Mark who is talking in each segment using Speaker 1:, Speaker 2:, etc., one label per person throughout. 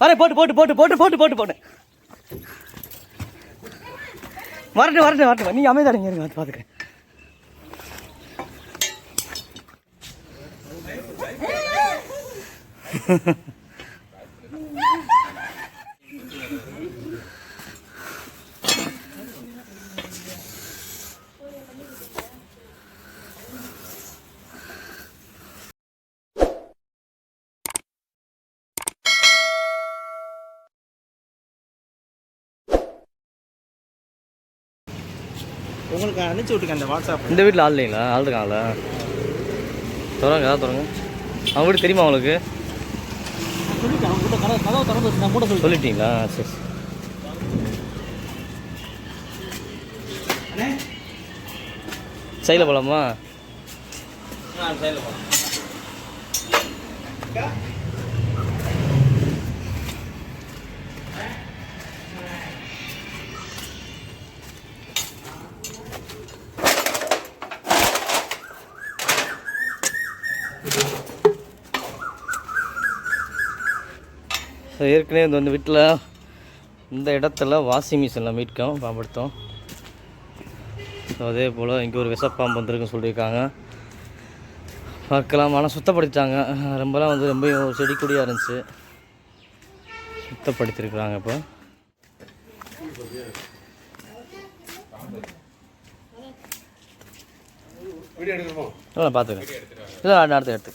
Speaker 1: வர போட்டு போட்டு போட்டு போட்டு போட்டு போட்டு போட்டு. வரட்டு வரட்டு வரட்டு நீங்கள் அமைதாடுங்க இருங்க வந்து பார்த்துக்கிறேன்
Speaker 2: உங்களுக்கு அனுப்பிச்சி விட்டுங்க அந்த வாட்ஸ்அப்
Speaker 1: இந்த வீட்டில் ஆள் இல்லைங்களா? ஆள் இருக்காங்களா தொடங்க தொடங்க. அவங்க வீடு தெரியுமா உங்களுக்கு?
Speaker 2: சொல்லிட்டு அவங்க கூட கதவு கதவு திறந்து வச்சு நான் கூட சொல்லி
Speaker 1: சொல்லிட்டீங்களா? சரி. சைடில் போகலாமா
Speaker 2: சைடில் போகலாம்
Speaker 1: ஏற்கனவே இந்த வந்து வீட்டில் இந்த இடத்துல வாஷிங் மிஷினில் மீட்கும் பயன்படுத்தோம். ஸோ அதே போல் இங்கே ஒரு விஷப்பாம்பு வந்திருக்குன்னு சொல்லியிருக்காங்க. பார்க்கலாம். ஆனால் சுத்தப்படுத்திட்டாங்க. ரொம்பலாம் வந்து ரொம்ப செடி கொடியாக இருந்துச்சு. சுத்தப்படுத்திருக்கிறாங்க இப்போ. இல்லை பார்த்துக்கிறேன் இல்லை அடுத்த எடுத்து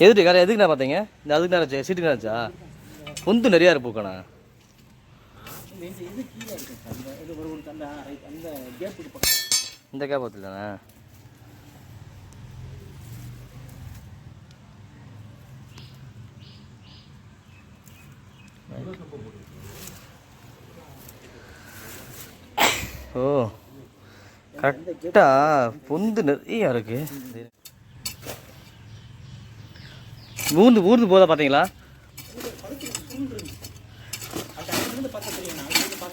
Speaker 1: எதுக்கு? காரை எதுக்கு நான் பார்த்தீங்க? இந்த அதுக்கு நேரம் சீட்டுக்கு நேரச்சா பொந்து நிறையா இருப்போக்கண்ணா
Speaker 2: இந்த கேப் பக்கம்
Speaker 1: ஓ கரெக்டாக பொந்து நிறைய இருக்குது ஊர்ந்து ஊர்ந்து போதா பார்த்தீங்களா?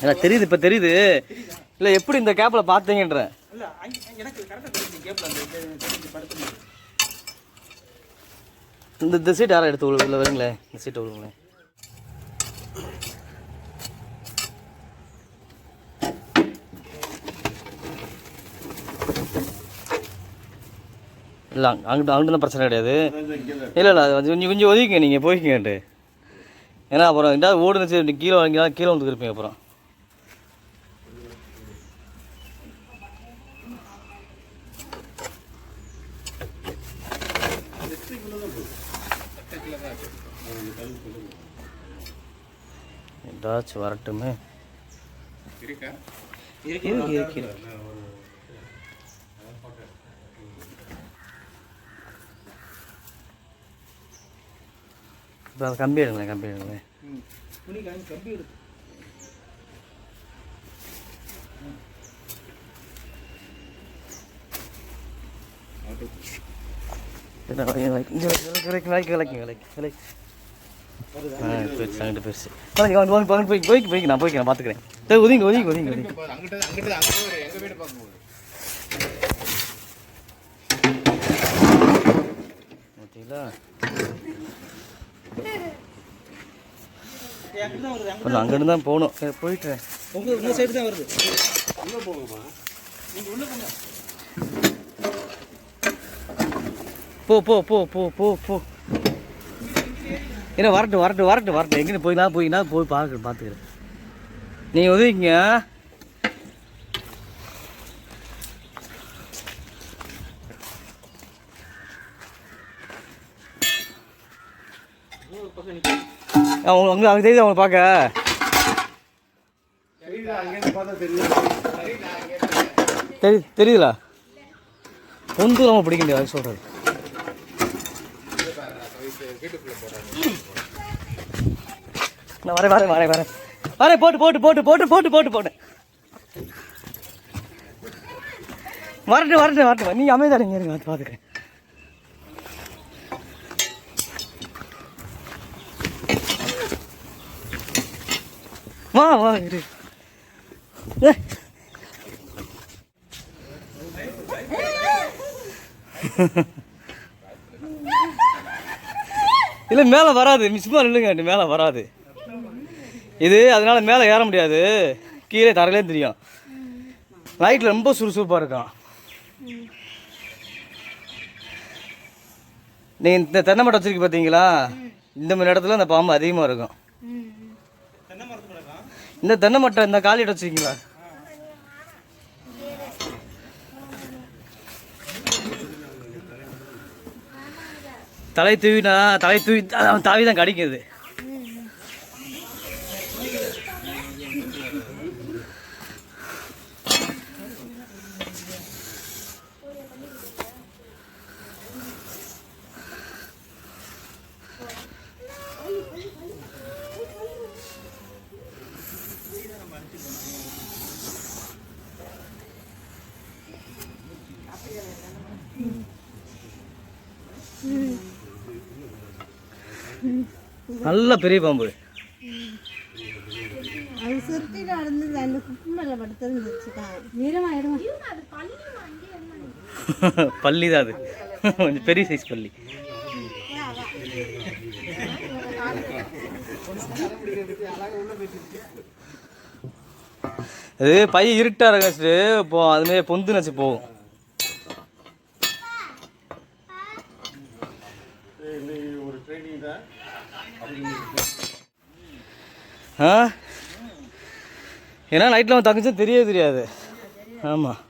Speaker 1: இல்லை தெரியுது இப்போ தெரியுது. இல்லை எப்படி இந்த கேப்பில்
Speaker 2: பார்த்தீங்கன்ற?
Speaker 1: இந்த இந்த சீட் யாரும் எடுத்து உள்ள வருங்களேன் இந்த சீட்டை விடுங்களேன் இல்லை அங்கிட்ட அங்கிட்ட பிரச்சனை கிடையாது. இல்லை இல்லை அது கொஞ்சம் கொஞ்சம் ஒதுக்கிங்க நீங்கள் போய்க்கிங்கன்ட்டு ஏன்னா அப்புறம் எங்கேயாவது ஓடுனுச்சு கீழே வாங்கினா கீழே வந்து இருப்பீங்க அப்புறம். ஏதாச்சும் வரட்டுமே.
Speaker 2: இருக்கு
Speaker 1: இருக்கு, இப்போ அது கம்பி எடுங்களேன் கம்பி எடுங்களேன்
Speaker 2: துணி கம்பி எடுத்து
Speaker 1: போய் நான் போய்க்கு பார்த்துக்கிறேன் சரி ஒதுங்க ஒதுங்க ஒதுங்க ஒதுங்க பார்த்தீங்களா நான் அங்கிட்டு தான் போகணும். சரி போயிட்டுறேன்
Speaker 2: உங்க உங்க சைடு தான் வருது. உள்ள போங்கம்மா. நீங்க உள்ள போங்க.
Speaker 1: போ போ போ போ போ போ. என்ன வரட்டும் வரட்டும் வரட்டும் வரட்டும். எங்கே போயினா போயினா போய் பார்க்க பார்த்துக்கிறேன் நீங்கள் உதவிங்க அவங்க அவங்க அவங்க தெரியுது அவங்க பார்க்க? தெரி தெரியுதுல பொந்து நம்ம பிடிக்க முடியாது சொல்கிறது நான் வரேன் வரேன் வரேன் வரேன். வரேன் போட்டு போட்டு போட்டு போட்டு போட்டு போட்டு போட்டு. வரட்டு வரட்டு வரட்டு நீ அமைதாடுங்க இருங்க வந்து பார்த்துக்கிறேன். வா வா. இரு இல்லை மேலே வராது. மிஸ்மா இல்லைங்க மேலே வராது. இது அதனால மேலே ஏற முடியாது. கீழே தரையிலே தெரியும். நைட்டில் ரொம்ப சுறுசுறுப்பாக இருக்கும். நீங்கள் இந்த தென்னை மட்டை வச்சிருக்கீங்க பார்த்தீங்களா இந்த மாதிரி இடத்துல இந்த பாம்பு அதிகமாக இருக்கும். இந்த தென்னை மட்டை இந்த காலி இடம் வச்சிருக்கீங்களா? தலை தூவினா தலை தூவி தாவி தான் கடிக்குது நல்ல பெரிய பாம்பு.
Speaker 3: அது சுருட்டி நடந்தது அந்த குப்பை மேலே நீளமாயிடுமா
Speaker 1: பள்ளி தான் அது கொஞ்சம் பெரிய சைஸ் பள்ளி அது பை இருட்டா இருக்காச்சு இப்போ அதுமாரி பொந்து நச்சு போகும் ஆ? ஏன்னா நைட்டில் அவன் தங்குச்சுன்னு தெரியவே தெரியாது. ஆமாம்